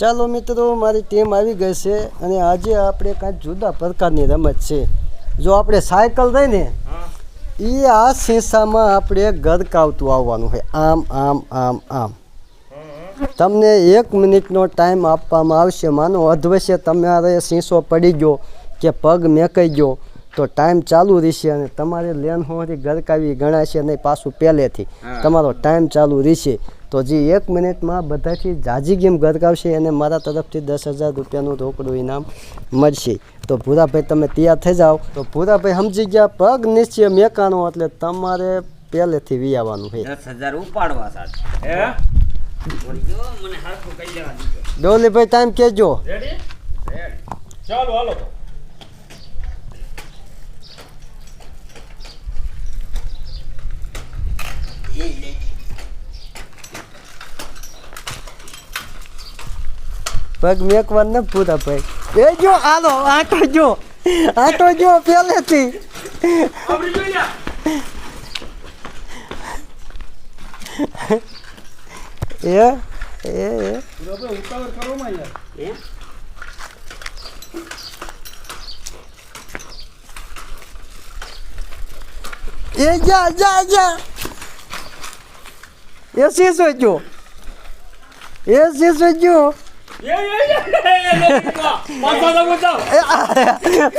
ચાલો મિત્રો મારી ટીમ આવી ગઈ છે અને આજે આપણે કાંઈક જુદા પ્રકારની રમત છે. જો આપણે સાયકલ દઈ ને એ આ શીશામાં આપણે ગરકાવતું આવવાનું હોય. આમ આમ આમ આમ. તમને એક મિનિટનો ટાઈમ આપવામાં આવશે. માનો અધવશ્ય તમારે શીશો પડી ગયો કે પગ મેકાઈ ગયો. તો ટાઈમ ચાલુ રહેશે અને તમારે લેન હોવાથી ગરકાવી ગણાશે નહીં પાછું પહેલેથી. તમારો ટાઈમ ચાલુ રહેશે. તો જે એક મિનિટમાં બધાથી જાજી ગેમ ગરકાવશે એને મારા તરફથી દસ હજાર રૂપિયાનું રોકડું ઇનામ મળશે. તો ભૂરાભાઈ તમે તૈયાર થઈ જાઓ. તો ભૂરાભાઈ સમજી ગયા પગ નિશ્ચય મેકાણો એટલે તમારે પહેલેથી વિયાવાનું છે. દસ હજાર ઉપાડવા સાથે. ડોલીભાઈ ટાઈમ કહેજો. રેડી ચાલો હાલો. પગ મેકવાર ને પૂરા ભાઈ એ જો આલો આટો જો. આટો જો લ્યા એ એ એ. એ જા જા જા. એ સી જો. એ શીશો જો.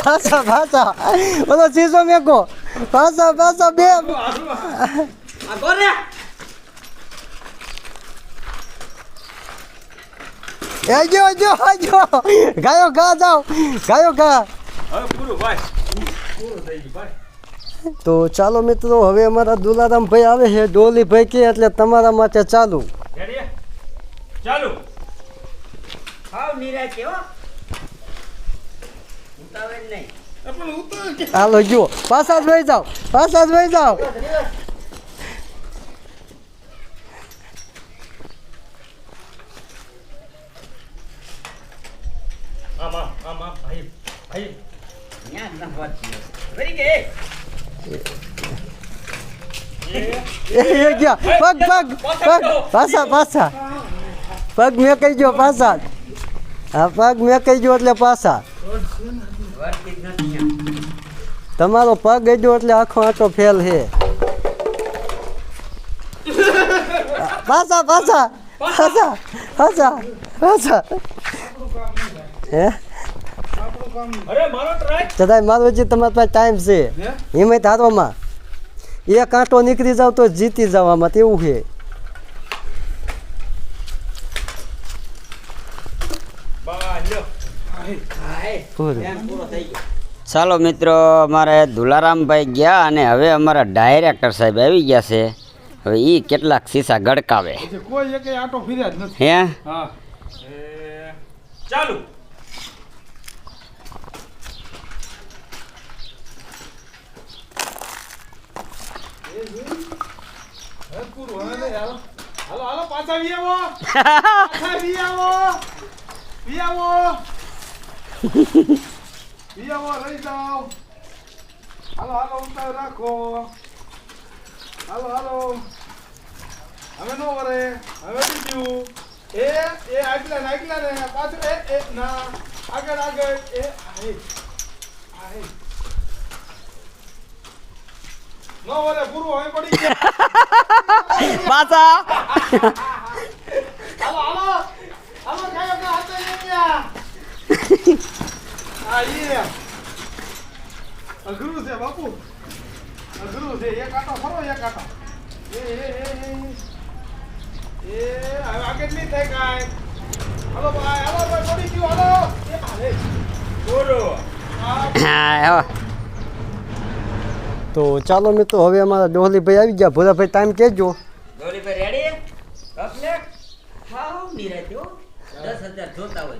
પાછા પાછા ઓલો શીશો મેકો પાછા પાછા બે જો જો જો ગાયો ગા જાઓ ગાયો ગા તો ચાલો મિત્રો હવે અમારા દુલારામ ભાઈ આવે છે. ડોલી ભાઈ કે એટલે તમારા માટે ચાલુ. ચાલુ. હાવ નિરાશ હો ઉતાવળ નહીં પણ ઉતાવળ હાલો જુઓ પાછા જ વહી જાઓ પાછા જ વહી જાઓ પગ પગ પગ પાછા પાછા પગ મેકાઈ ગયો પાછા હા પગ કહી ગયો એટલે પાછા. જ. તમારો પગ ગયો એટલે આખો આટો ફેલ છે પાછા પાછા પાછા પાછા પાછા. હે? છતાંય મારો હજી તમારી પાસે ટાઈમ છે. હિંમત હારવામાં. એક કાંટો નીકળી જાવ તો જીતી જવામાં તેવું છે બા લ્યો હાય પૂરું ટાઈમ પૂરો થઈ ગયો ચાલો મિત્રો અમારે દુલારામભાઈ ગયા અને હવે અમારા ડાયરેક્ટર સાહેબ આવી ગયા છે. હવે એ કેટલાક શીશા ગડકાવે. પછી કોઈ એકે આટો ફર્યા જ નથી. હે? ચાલુ. હાલો હાલો પાછા વી આવો. પાછા આવો. વી આવો વી આવો લઈ જાઓ હાલો હાલો ઉતાર રાખો હાલો હાલો હવે નો વરે હવે બીજું એ એ આગલા ને આગલા ને પાછું એ એ ના આગળ આગળ એ આહે આહે નો વરે પૂરું હવે પડી ગયા પાછા હાલો હાલો હાલો કાયો કા હાથે લઈ ગયા ઈ અઘરું છે બાપુ અઘરું છે એક આટો ફરો એક આટો એ એ એ એ એ હવે આગળ નહીં થાય કાંઈ હાલો ભાઈ હાલો ભાઈ પડી ગયું હાલો એ હાલે બોલો આ તો ચાલો મિત્રો હવે અમારા ડોહલીભાઈ આવી ગયા. ભોલાભાઈ ટાઈમ કહેજો. ગૌરીભાઈ રેડી હો જોતા હોય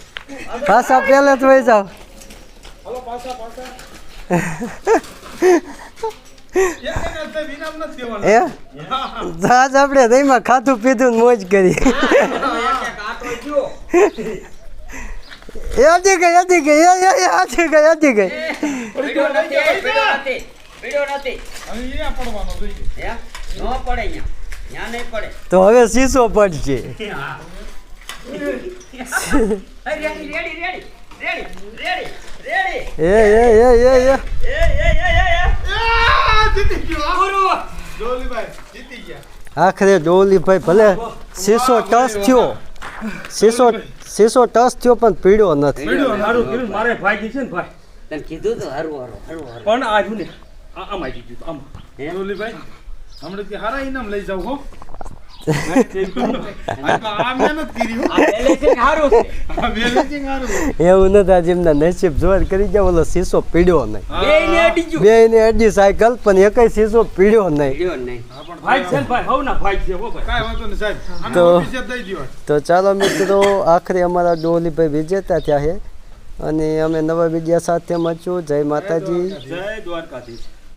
પાછા પહેલે જ વહી જાવ આજ આપણે દહીંમાં ખાતું પીધું મોજ કરી. યાદી ગઈ યાદી ગઈ યાદી ગઈ યાદી ગઈ. તો હવે શીશો પડશે. આખરે જોલીભાઈ ભલે શીશો ટસ થયો. સીસો શીશો ટસ થયો પણ પીડ્યો નથી. પણ આજુ ને આમ આવી ગયું આમ. જોલીભાઈ હમણાં હારા ઇનામ લઈ જાવ હો. એવું નથી જેમના નસીબ જોર કરી ગયા ઓલો શીશો પીડ્યો નહીં. બે ને અડી સાયકલ પણ એકય શીશો પીડ્યો નહીં. તો તો ચાલો મિત્રો આખરે અમારા ડોલીભાઈ વિજેતા થયા છે. અને અમે નવા વિદ્યા સાથે મળશું જય માતાજી. જય દ્વારકાધીશ.